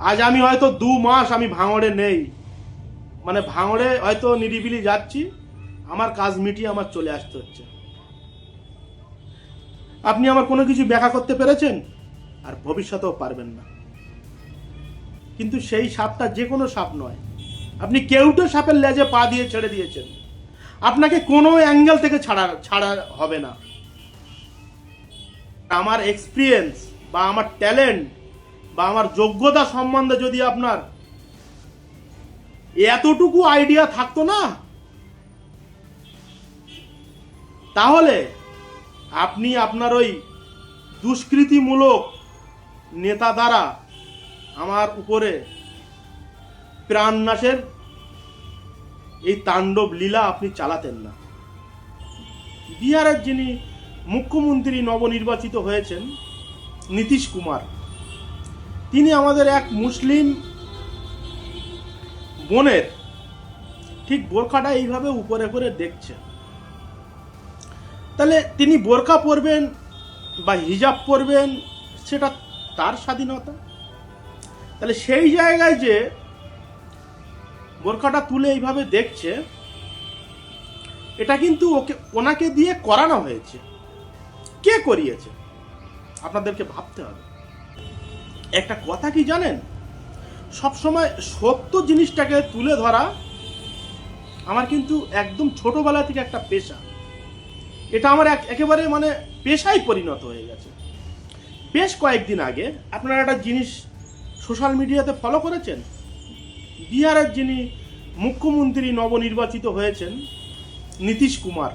আজ আমি হয়তো দু মাস আমি ভাঙড়ে নেই। মানে ভাঙড়ে হয়তো নিরিবিলি যাচ্ছি, আমার কাজ মিটিয়ে আমার চলে আসতে হচ্ছে। আপনি আমার কোনো কিছু ব্যাখ্যা করতে পেরেছেন? আর ভবিষ্যতেও পারবেন না। কিন্তু সেই সাপটা যে কোনো সাপ নয়। আপনি কেউটো সাপের লেজে পা দিয়ে ছেড়ে দিয়েছেন। আপনাকে কোনো অ্যাঙ্গেল থেকে ছাড়া ছাড়া হবে না। আমার এক্সপিরিয়েন্স বা আমার ট্যালেন্ট বা আমার যোগ্যতা সম্বন্ধে যদি আপনার এতটুকু আইডিয়া থাকতো না, তাহলে আপনি আপনার ওই দুষ্কৃতিমূলক নেতা দ্বারা আমার উপরে প্রাণনাশের এই তাণ্ডব লীলা আপনি চালাতেন না। বিহারের যিনি মুখ্যমন্ত্রী নবনির্বাচিত হয়েছেন, নীতিশ কুমার তিনি আমাদের এক মুসলিম বোনের ঠিক বোরখাটা এইভাবে উপরে করে দেখছেন। তাহলে তিনি বোরখা পরবেন বা হিজাব পরবেন, সেটা তার স্বাধীনতা। তাহলে সেই জায়গায় যে বোরখাটা তুলে এইভাবে দেখছে, এটা কিন্তু ওকে, ওনাকে দিয়ে করানো হয়েছে। কে করিয়েছে? আপনাদেরকে ভাবতে হবে। একটা কথা কি জানেন? সবসময় সত্য জিনিসটাকে তুলে ধরা আমার কিন্তু একদম ছোটবেলা থেকে একটা পেশা। এটা আমার এক একেবারে মানে পেশায় পরিণত হয়ে গেছে। বেশ কয়েকদিন আগে আপনারা একটা জিনিস সোশ্যাল মিডিয়াতে ফলো করেছেন? বিহারের যিনি মুখ্যমন্ত্রী নবনির্বাচিত হয়েছেন, নীতিশ কুমার,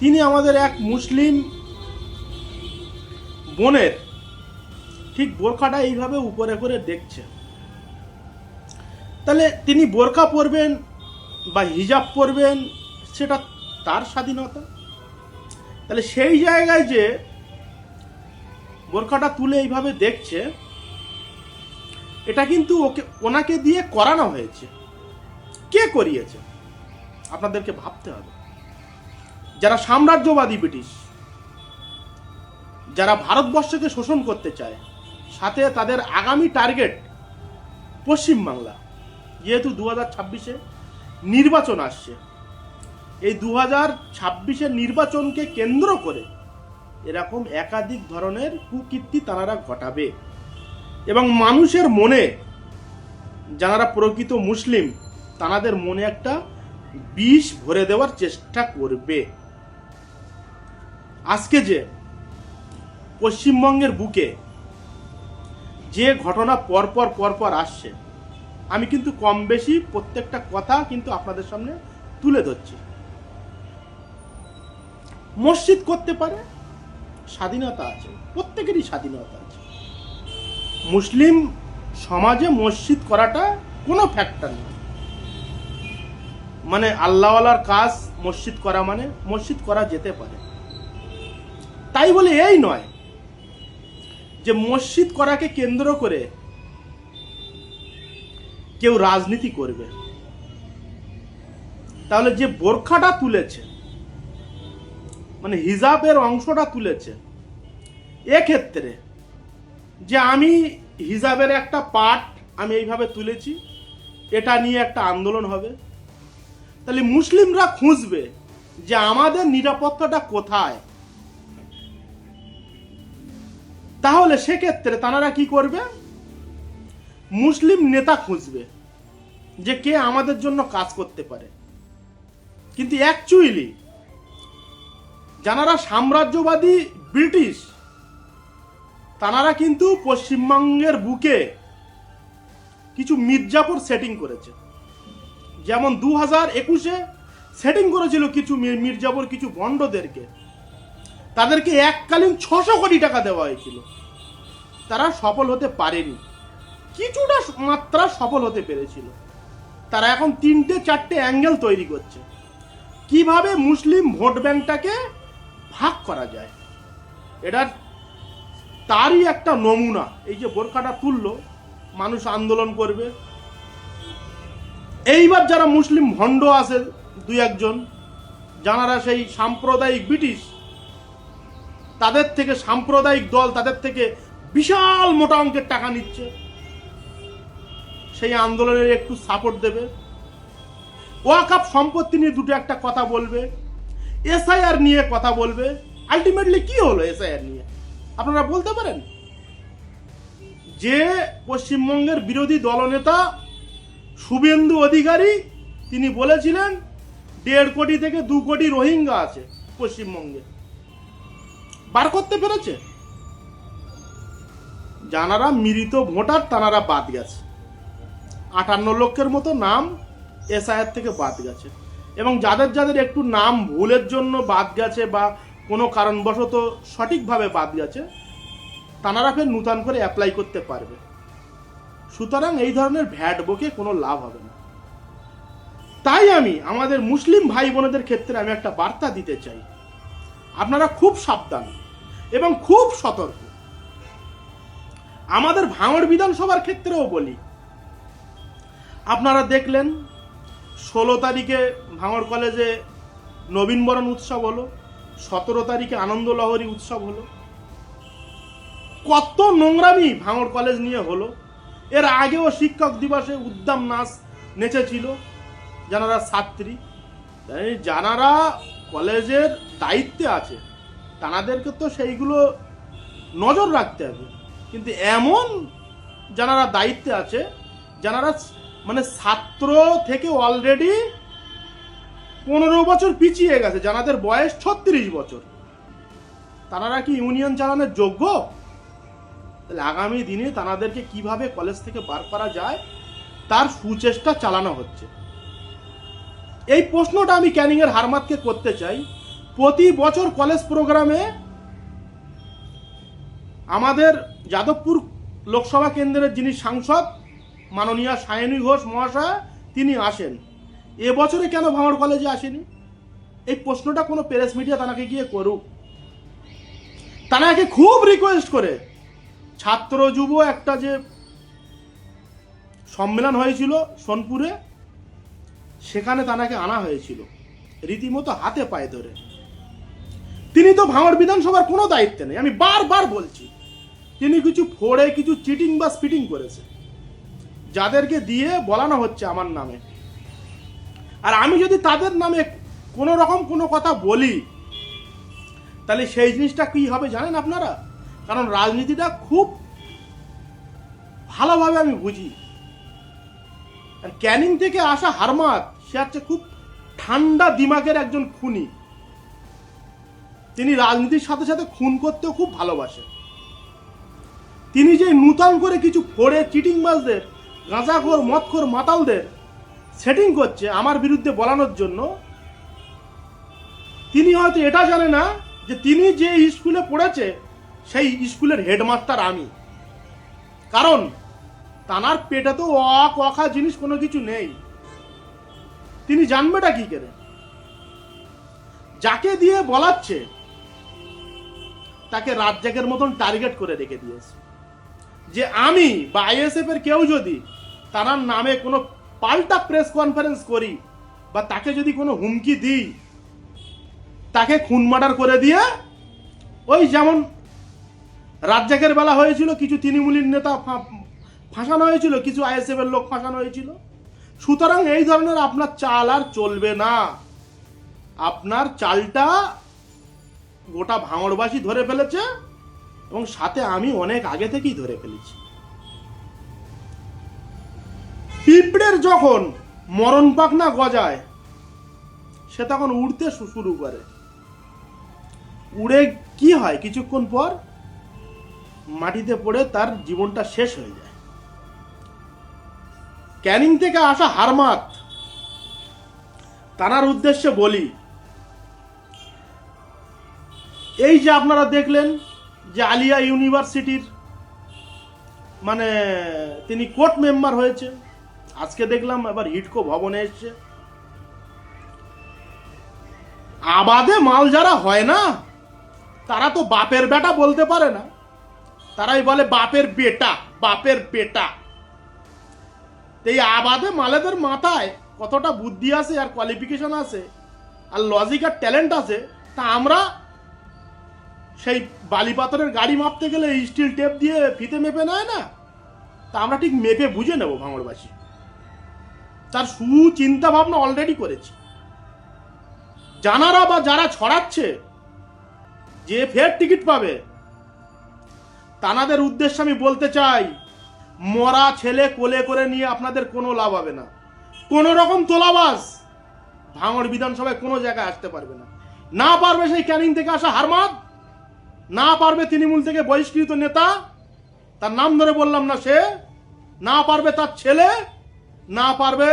তিনি আমাদের এক মুসলিম বোনের ঠিক বোরখাটা এইভাবে উপরে করে দেখছেন তাহলে তিনি বোরখা পরবেন বা হিজাব পরবেন, সেটা তার স্বাধীনতা। তাহলে সেই জায়গায় যে বোরখাটা তুলে এইভাবে দেখছে, এটা কিন্তু ওকে, ওনাকে দিয়ে করানো হয়েছে। কে করিয়েছে? আপনাদেরকে ভাবতে হবে। যারা সাম্রাজ্যবাদী ব্রিটিশ, যারা ভারতবর্ষকে শোষণ করতে চায় সাথে তাদের আগামী টার্গেট পশ্চিমবাংলা যেহেতু দু হাজার ছাব্বিশে নির্বাচন আসছে, এই দু হাজার ছাব্বিশের নির্বাচনকে কেন্দ্র করে এরকম একাধিক ধরনের কুকীর্তি তারা ঘটাবে। এবং মানুষের মনে, যারা প্রকৃত মুসলিম, তাদের মনে একটা বিষ ভরে দেওয়ার চেষ্টা করবে। আজকে যে পশ্চিমবঙ্গের বুকে যে ঘটনা পরপর পরপর আসছে, আমি কিন্তু কম বেশি প্রত্যেকটা কথা কিন্তু আপনাদের সামনে তুলে ধরছি। মসজিদ করতে পারে, স্বাধীনতা আছে, প্রত্যেকেরই স্বাধীনতা আছে। মুসলিম সমাজে মসজিদ করাটা কোনো ফ্যাক্টর নয় মানে আল্লাহওয়ালার কাজ মসজিদ করা মানে মসজিদ করা যেতে পারে। তাই বলে এই নয় যে মসজিদ করাকে কেন্দ্র করে কেউ রাজনীতি করবে। তাহলে যে বোরখাটা তুলেছে মানে হিজাবের অংশটা তুলেছে, এক্ষেত্রে যে আমি হিজাবের একটা পার্ট আমি এইভাবে তুলেছি, এটা নিয়ে একটা আন্দোলন হবে। তাহলে মুসলিমরা খুঁজবে যে আমাদের নিরাপত্তাটা কোথায়? তাহলে সেক্ষেত্রে তারা কি করবে? মুসলিম নেতা খুঁজবে যে কে আমাদের জন্য কাজ করতে পারে। কিন্তু অ্যাকচুয়ালি যারা সাম্রাজ্যবাদী ব্রিটিশ তারা কিন্তু পশ্চিমবঙ্গের বুকে কিছু মির্জাপুর সেটিং করেছে। যেমন দু হাজার একুশে সেটিং করেছিল কিছু মির্জাপুর কিছু বন্ডদেরকে তাদেরকে এককালীন ছশো কোটি টাকা দেওয়া হয়েছিল। তারা সফল হতে পারেনি। কিছুটা মাত্রা সফল হতে পেরেছিল। তারা এখন তিনটে, চারটে অ্যাঙ্গেল তৈরি করছে। কীভাবে মুসলিম ভোট ব্যাংকটাকে ভাগ করা যায় এটার তারই একটা নমুনা। এই যে বোরখাটা তুললো, মানুষ আন্দোলন করবে। এইবার যারা মুসলিম ভণ্ড আছে, দুই একজন, যারা সেই সাম্প্রদায়িক ব্রিটিশ, তাদের থেকে সাম্প্রদায়িক দল, তাদের থেকে বিশাল মোটা অঙ্কের টাকা নিচ্ছে। সেই আন্দোলনের একটু সাপোর্ট দেবে। ওয়াকাপ সম্পত্তি নিয়ে দুটো একটা কথা বলবে। এসআইআর নিয়ে কথা বলবে। আলটিমেটলি কি হলো এসআইআর নিয়ে? আপনারা বলতে পারেন? যে পশ্চিমবঙ্গের বিরোধী দলনেতা শুভেন্দু অধিকারী, তিনি বলেছিলেন, দেড় কোটি থেকে দু কোটি রোহিঙ্গা আছে পশ্চিমবঙ্গে। বার করতে পেরেছে? যানারা মৃত ভোটার, তানারা বাদ গেছে। আটান্ন লক্ষের মতো নাম এসআইআর থেকে বাদ গেছে। এবং যাদের যাদের একটু নাম ভুলের জন্য বাদ গেছে বা কোনো কারণবশত সঠিকভাবে বাদ গেছে, তানারা ফের নূতন করে অ্যাপ্লাই করতে পারবে। সুতরাং এই ধরনের ভ্যাট বকে কোনো লাভ হবে না। তাই আমি আমাদের মুসলিম ভাই বোনেদের ক্ষেত্রে আমি একটা বার্তা দিতে চাই। আপনারা খুব সাবধান এবং খুব সতর্ক। আমাদের ভাঙড় বিধানসভার ক্ষেত্রেও বলি। আপনারা দেখলেন, ষোলো তারিখে ভাঙড় কলেজে নবীনবরণ উৎসব হলো, সতেরো তারিখে আনন্দ লহরী উৎসব হলো। কত নোংরামি ভাঙড় কলেজ নিয়ে হলো। এর আগেও শিক্ষক দিবসে উদ্দাম নাচ নেচেছিল যারা ছাত্রী। যারা কলেজের দায়িত্বে আছে তাদেরকে তো সেইগুলো নজর রাখতে হবে। কিন্তু এমন যারা দায়িত্বে আছে যারা মানে ছাত্র থেকে অলরেডি পনেরো বছর পিছিয়ে গেছে যাদের বয়স ছত্রিশ বছর। তারা কি ইউনিয়ন চালানোর যোগ্য? তাহলে আগামী দিনে তাদেরকে কীভাবে কলেজ থেকে বার করা যায়, তার সুচেষ্টা চালানো হচ্ছে। এই প্রশ্নটা আমি ক্যানিংয়ের হারমাতকে করতে চাই। প্রতি বছর কলেজ প্রোগ্রামে আমাদের যাদবপুর লোকসভা কেন্দ্রের যিনি সাংসদ, মাননীয় সায়নী ঘোষ মহাশয়, তিনি আসেন। এবছরে কেন ভাঙড় কলেজে আসেনি? এই প্রশ্নটা কোনো প্রেস মিডিয়া তানাকে গিয়ে করুক। তানাকে খুব রিকোয়েস্ট করে। ছাত্র যুব একটা যে সম্মেলন হয়েছিল সোনপুরে, সেখানে তানাকে আনা হয়েছিল। রীতিমতো হাতে পায়ে ধরে। তিনি তো ভাঙড় বিধানসভার কোনো দায়িত্বে নেই। আমি বারবার বলছি তিনি কিছু ফোড়ে, কিছু চিটিং বা স্পিটিং করেছে। যাদেরকে দিয়ে বলানো হচ্ছে আমার নামে। আর আমি যদি তাদের নামে কোনো রকম কোনো কথা বলি, তাহলে সেই জিনিসটা কি হবে জানেন আপনারা? কারণ রাজনীতিটা খুব ভালোভাবে আমি বুঝি। আর ক্যানিং থেকে আসা হারমাত সে হচ্ছে খুব ঠান্ডা দিমাগের একজন খুনি। তিনি রাজনীতির সাথে সাথে খুন করতেও খুব ভালোবাসে তিনি যে নূতন করে কিছু ফোড়ে চিটিংবাজদের গাঁজাখোর, মদখোর মাতালদের সেটিং করছে আমার বিরুদ্ধে বলানোর জন্য, তিনি হয়তো এটা জানে না যে তিনি যে স্কুলে পড়েছে, সেই স্কুলের হেডমাস্টার আমি। কারণ তানার পেটে তো অক অখা জিনিস কোনো কিছু নেই। তিনি জানবেটা কি করে? যাকে দিয়ে বলাচ্ছে, তাকে রাজ্জাকের মতন টার্গেট করে রেখে দিয়েছে। যে আমি বা আইএসএফ এর কেউ যদি তার নামে কোনো পাল্টা প্রেস কনফারেন্স করি বা তাকে যদি কোনো হুমকি দিই, তাকে খুন মার্ডার করে দিয়ে, ওই যেমন রাজ্জাকের বেলা হয়েছিল, কিছু তৃণমূলীর নেতা ফাঁসানো হয়েছিল, কিছু আইএসএফ এর লোক ফাঁসানো হয়েছিল। সুতরাং এই ধরনের আপনার চাল আর চলবে না। আপনার চালটা গোটা ভাঙড়বাসী ধরে ফেলেছে। এবং সাথে আমি অনেক আগে থেকেই ধরে ফেলেছি। পিঁপড়ের যখন মরণ পাখনা গজায়, সে তখন উড়তে শুরু করে। উড়ে কি হয় কিছুক্ষণ পর মাটিতে পড়ে তার জীবনটা শেষ হয়ে যায়। ক্যানিং থেকে আসা হারমাত, তানার উদ্দেশ্যে বলি, এই যে আপনারা দেখলেন যে আলিয়া ইউনিভার্সিটির মানে তিনি কোর্ট মেম্বার হয়েছে। আজকে দেখলাম এবার হিটকো ভবনে এসছে। আবাদে মাল যারা হয় না, তারা তো বাপের বেটা বলতে পারে না। তারাই বলে বাপের বেটা বাপের বেটা। এই আবাদে মালেদের মাথায় কতটা বুদ্ধি আছে আর কোয়ালিফিকেশন আছে, আর লজিক আর ট্যালেন্ট আছে, তা আমরা সেই বালি পাথরের গাড়ি মাপতে গেলে স্টিল টেপ দিয়ে ফিতে মেপে নেয় না? তা আমরা ঠিক মেপে বুঝে নেব ভাঙড়বাসী। তার সুচিন্তা ভাবনা অলরেডি করেছি। জানারা বা যারা ছড়াচ্ছে, যে ফের টিকিট পাবে, তানাদের উদ্দেশ্যে আমি বলতে চাই, মরা ছেলে কোলে করে নিয়ে আপনাদের কোনো লাভ হবে না। কোনো রকম তোলাবাস ভাঙড় বিধানসভায় কোনো জায়গায় আসতে পারবে না। না পারবে সেই ক্যানিং থেকে আসা হারমাদ। না পারবে তৃণমূল থেকে বহিষ্কৃত নেতা, তার নাম ধরে বললাম না সে, না পারবে তার ছেলে, না পারবে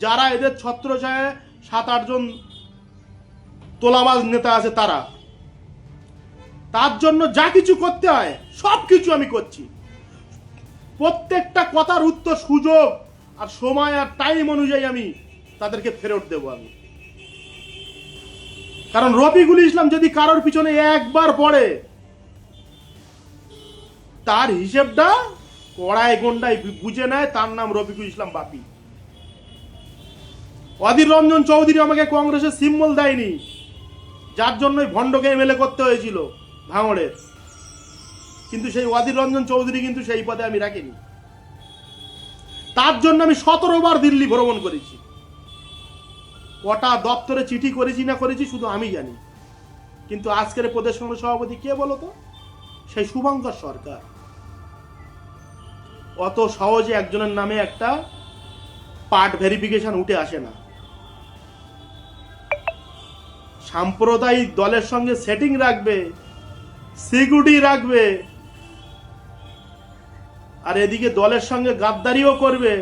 যারা এদের ছত্রছায় সাত আটজন তোলাবাজ নেতা আছে তারা। তার জন্য যা কিছু করতে হয়, সব কিছু আমি করছি। প্রত্যেকটা কথার উত্তর সুযোগ আর সময় আর টাইম অনুযায়ী আমি তাদেরকে ফেরত দেব আমি। কারণ রফিকুল ইসলাম যদি কারোর পিছনে একবার পড়ে, তার হিসেবটা কড়াই গন্ডায় বুঝে নেয়, তার নাম রফিকুল ইসলাম বাপি। অধীর রঞ্জন চৌধুরী আমাকে কংগ্রেসের সিম্বল দেয়নি, যার জন্যই ভণ্ডকে এমএলএ করতে হয়েছিল ভাঙড়ের। কিন্তু সেই অধীর রঞ্জন চৌধুরী কিন্তু সেই পদে আমি রাখিনি। তার জন্য আমি সতেরো বার দিল্লি ভ্রমণ করেছি। কটা দপ্তরে চিঠি করেছি না করেছি শুধু আমি জানি। কিন্তু আজকের প্রদেশ কংগ্রেস সভাপতি কে বলো তো? সেই শুভঙ্কর সরকার। অত সহজে একজনের নামে একটা পার্ট ভেরিফিকেশন উঠে আসে না। সাম্প্রদায়িক দলের সঙ্গে সেটিং রাখবে সিকিউরিটি রাখবে, আর এদিকে দলের সঙ্গে গাদ্দারিও করবে,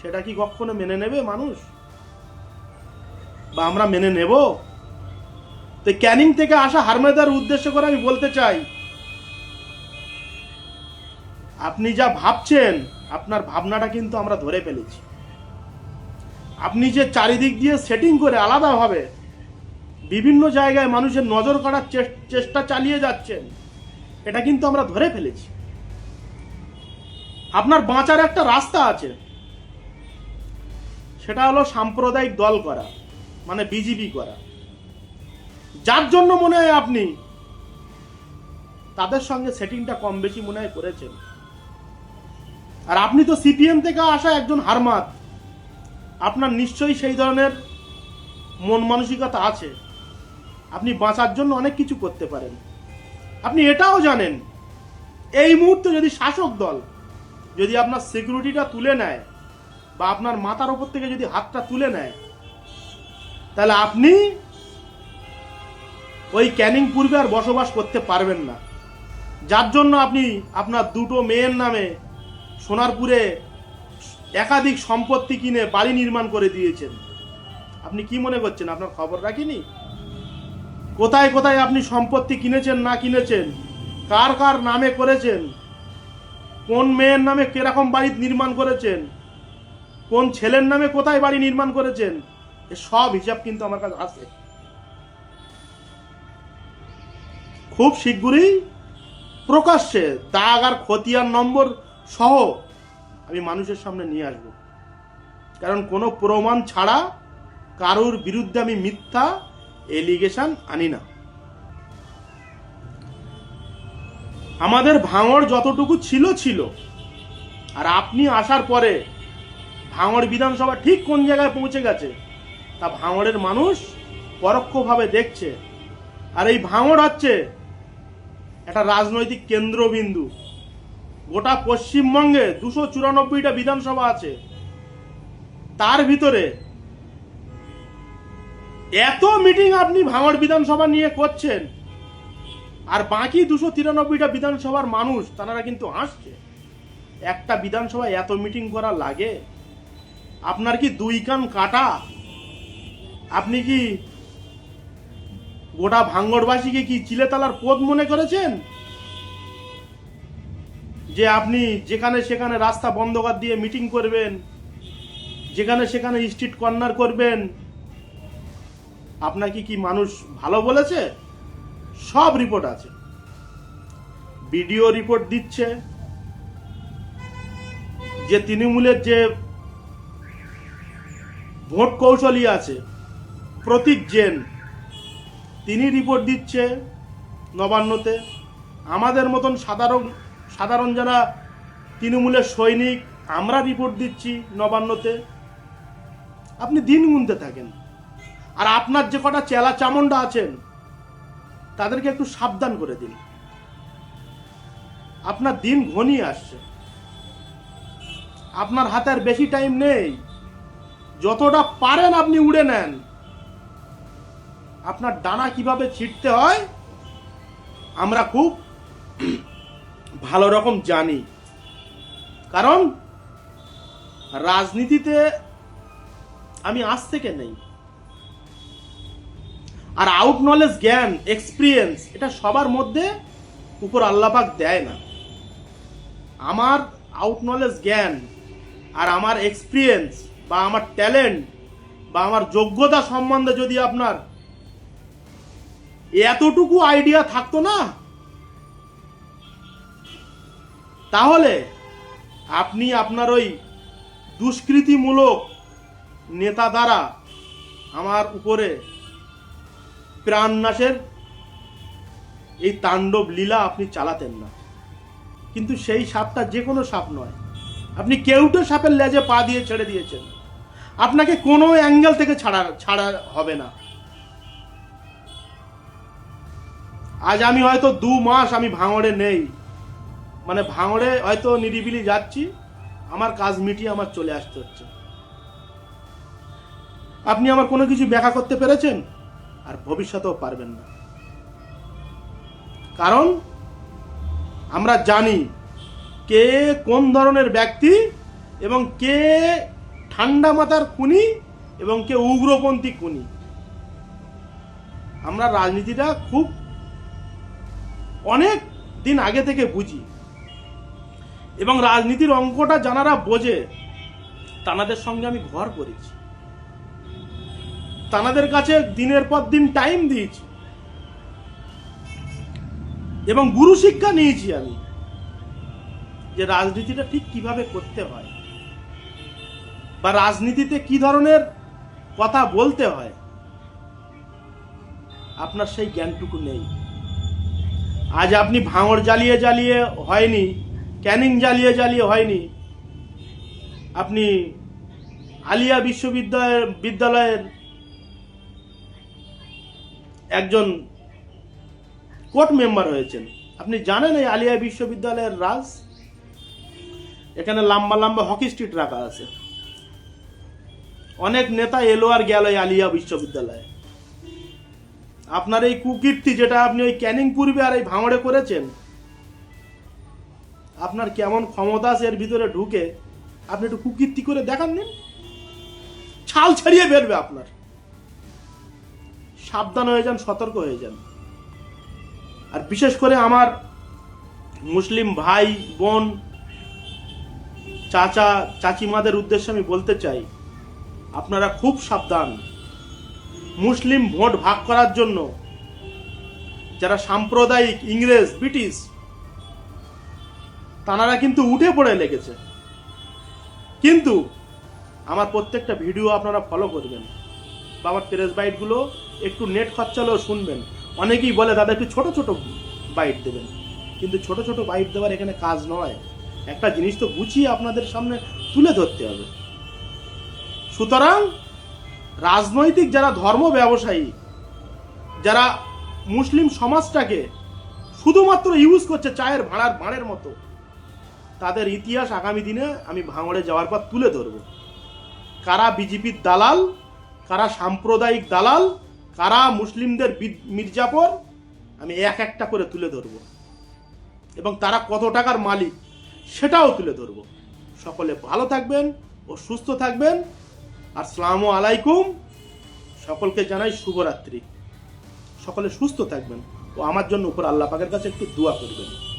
সেটা কি কখনো মেনে নেবে মানুষ? বা আমরা মেনে নেব? তো ক্যানিং থেকে আসা হারমেদার উদ্দেশ্য করে আমি বলতে চাই, আপনি যা ভাবছেন, আপনার ভাবনাটা কিন্তু আমরা ধরে ফেলেছি। আপনি যে চারিদিক দিয়ে সেটিং করে আলাদাভাবে বিভিন্ন জায়গায় মানুষের নজর চেস- চেষ্টা চালিয়ে যাচ্ছেন, এটা কিন্তু আমরা ধরে ফেলেছি। আপনার বাঁচার একটা রাস্তা আছে, সেটা হলো সাম্প্রদায়িক দল করা। মানে বিজেপি করা। যার জন্য মনে হয় আপনি তাদের সঙ্গে সেটিংটা কম বেশি মনে হয় করেছেন। আর আপনি তো সিপিএম থেকে আসা একজন হারমাত আপনার নিশ্চয়ই সেই ধরনের মন মানসিকতা আছে। আপনি বাঁচার জন্য অনেক কিছু করতে পারেন। আপনি এটাও জানেন, এই মুহূর্তে যদি শাসক দল যদি আপনার সিকিউরিটিটা তুলে নেয় বা আপনার মাথার ওপর থেকে যদি হাতটা তুলে নেয় তাহলে আপনি ওই ক্যানিং পূর্বে আর বসবাস করতে পারবেন না। যার জন্য আপনি আপনার দুটো মেয়ের নামে সোনারপুরে একাধিক সম্পত্তি কিনে বাড়ি নির্মাণ করে দিয়েছেন। আপনি কি মনে করছেন? আপনার খবর রাখিনি? কোথায় কোথায় আপনি সম্পত্তি কিনেছেন, না কিনেছেন? কার কার নামে করেছেন? কোন মেয়ের নামে কীরকম বাড়ি নির্মাণ করেছেন? কোন ছেলের নামে কোথায় বাড়ি নির্মাণ করেছেন? সব হিসাব কিন্তু আমার কাছে আছে। খুব শীঘ্রই প্রকাশ্যে দাগ আর খতিয়ার নম্বর সহ আমি মানুষের সামনে নিয়ে আসব। কারণ কোনো প্রমাণ ছাড়া কারোর বিরুদ্ধে আমি মিথ্যা এলিগেশন আনি না। আমাদের ভাঙড় যতটুকু ছিল ছিল। আর আপনি আসার পরে ভাঙড় বিধানসভা ঠিক কোন জায়গায় পৌঁছে গেছে? তা ভাঙড়ের মানুষ পরোক্ষভাবে দেখছে। আর এই ভাঙড় হচ্ছে একটা রাজনৈতিক কেন্দ্রবিন্দু। গোটা পশ্চিমবঙ্গে দুশো চুরানব্বইটা বিধানসভা আছে। তার ভিতরে এত মিটিং আপনি ভাঙড় বিধানসভা নিয়ে করছেন, আর বাকি দুশো তিরানব্বইটা বিধানসভার মানুষ তারা কিন্তু হাসছে। একটা বিধানসভায় এত মিটিং করা লাগে? আপনার কি দুই কান কাটা? আপনি কি গোটা ভাঙ্গড়বাসীকে কি চিলেতলার পদ মনে করেছেন? যে আপনি যেখানে সেখানে রাস্তা বন্ধ কর দিয়ে মিটিং করবেন, যেখানে সেখানে স্ট্রিট কর্নার করবেন, আপনাকে কি মানুষ ভালো বলেছে? সব রিপোর্ট আছে। ভিডিও রিপোর্ট দিচ্ছে। যে তৃণমূলের যে ভোট কৌশলী আছে প্রতীক জেন। তিনি রিপোর্ট দিচ্ছে নবান্নতে। আমাদের মতন সাধারণ সাধারণ যারা তৃণমূলের সৈনিক, আমরা রিপোর্ট দিচ্ছি নবান্নতে। আপনি দিন গুনতে থাকেন। আর আপনার যে কটা চেলা চামুন্ডা আছেন, তাদেরকে একটু সাবধান করে দিন। আপনার দিন ঘনিয়ে আসছে। আপনার হাতে আর বেশি টাইম নেই। যতটা পারেন আপনি উড়ে নেন। আপনার ডানা কীভাবে ছিটতে হয়, আমরা খুব ভালো রকম জানি। কারণ, রাজনীতিতে আমি আজ থেকে নেই। আর আউট নলেজ জ্ঞান এক্সপিরিয়েন্স এটা সবার মধ্যে উপর আল্লাপাক দেয় না। আমার আউট নলেজ জ্ঞান আর আমার এক্সপিরিয়েন্স বা আমার ট্যালেন্ট বা আমার যোগ্যতা সম্বন্ধে যদি আপনার এতটুকু আইডিয়া থাকতো না? তাহলে আপনি আপনার ওই দুষ্কৃতিমূলক নেতা দ্বারা আমার উপরে প্রাণনাশের এই তাণ্ডব লীলা আপনি চালাতেন না। কিন্তু সেই সাপটা যে কোনো সাপ নয়। আপনি কেউটো সাপের লেজে পা দিয়ে ছেড়ে দিয়েছেন। আপনাকে কোনো অ্যাঙ্গেল থেকে ছাড়া ছাড়া হবে না। আজ আমি হয়তো দু মাস আমি ভাঙড়ে নেই। মানে ভাঙড়ে হয়তো নিরিবিলি যাচ্ছি, আমার কাজ মিটিয়ে আমার চলে আসতে হচ্ছে। আপনি আমার কোনো কিছু ব্যাখ্যা করতে পেরেছেন? আর ভবিষ্যতেও পারবেন না। কারণ আমরা জানি কে কোন ধরনের ব্যক্তি এবং কে ঠান্ডা মাথার খুনি এবং কে উগ্রপন্থী খুনি। আমরা রাজনীতিটা খুব অনেক দিন আগে থেকে বুঝি। এবং রাজনীতির অঙ্কটা জানারা বোঝে। তানাদের সঙ্গে আমি ঘর করেছি। তানাদের কাছে দিনের পর দিন টাইম দিয়েছি। এবং গুরু শিক্ষা নিয়েছি আমি যে রাজনীতিটা ঠিক কীভাবে করতে হয় বা রাজনীতিতে কি ধরনের কথা বলতে হয়। আপনার সেই জ্ঞানটুকু নেই। আজ আপনি ভাঙড় জ্বালিয়ে জ্বালিয়ে হয়নি, ক্যানিং জ্বালিয়ে জ্বালিয়ে হয়নি। আপনি আলিয়া বিশ্ববিদ্যালয়ের বিদ্যালয়ের একজন কোর্ট মেম্বার হয়েছেন। আপনি জানেন এই আলিয়া বিশ্ববিদ্যালয়ের রাজ? এখানে লম্বা লম্বা হকি স্ট্রিট রাখা আছে। অনেক নেতা এলো আর গেল আলিয়া বিশ্ববিদ্যালয়ে। আপনার এই কুকীর্তি যেটা আপনি ওই ক্যানিং পূর্বে আর এই ভাঙড়ে করেছেন, আপনার কেমন ক্ষমতা আছে এর ভিতরে ঢুকে, আপনি একটু কুকীর্তি করে দেখান দিন ছাল ছাড়িয়ে বেরবে আপনার। সাবধান হয়ে যান, সতর্ক হয়ে যান। আর বিশেষ করে আমার মুসলিম ভাই, বোন, চাচা, চাচিমাদের উদ্দেশ্যে আমি বলতে চাই, আপনারা খুব সাবধান। মুসলিম ভোট ভাগ করার জন্য যারা সাম্প্রদায়িক ইংরেজ, ব্রিটিশ, তানারা কিন্তু উঠে পড়ে লেগেছে। কিন্তু আমার প্রত্যেকটা ভিডিও আপনারা ফলো করবেন। বা আমার প্রেস বাইটগুলো একটু নেট খরচালেও শুনবেন। অনেকেই বলে, দাদা, একটু ছোট ছোট বাইট দেবেন। কিন্তু ছোট ছোট বাইট দেওয়ার এখানে কাজ নয়। একটা জিনিস তো গুছিয়ে আপনাদের সামনে তুলে ধরতে হবে। সুতরাং রাজনৈতিক যারা ধর্ম ব্যবসায়ী, যারা মুসলিম সমাজটাকে শুধুমাত্র ইউজ করছে চায়ের ভাড়ার ভাঁড়ের মতো, তাদের ইতিহাস আগামী দিনে আমি ভাঙড়ে যাওয়ার পর তুলে ধরব। কারা বিজেপির দালাল, কারা সাম্প্রদায়িক দালাল, কারা মুসলিমদের মির্জাপর, আমি এক একটা করে তুলে ধরব। এবং তারা কত টাকার মালিক, সেটাও তুলে ধরব। সকলে ভালো থাকবেন ও সুস্থ থাকবেন। আর সালামু আলাইকুম। সকলকে জানাই শুভরাত্রি। সকলে সুস্থ থাকবেন ও আমার জন্য উপর আল্লাহ পাকের কাছে একটু দোয়া করবেন।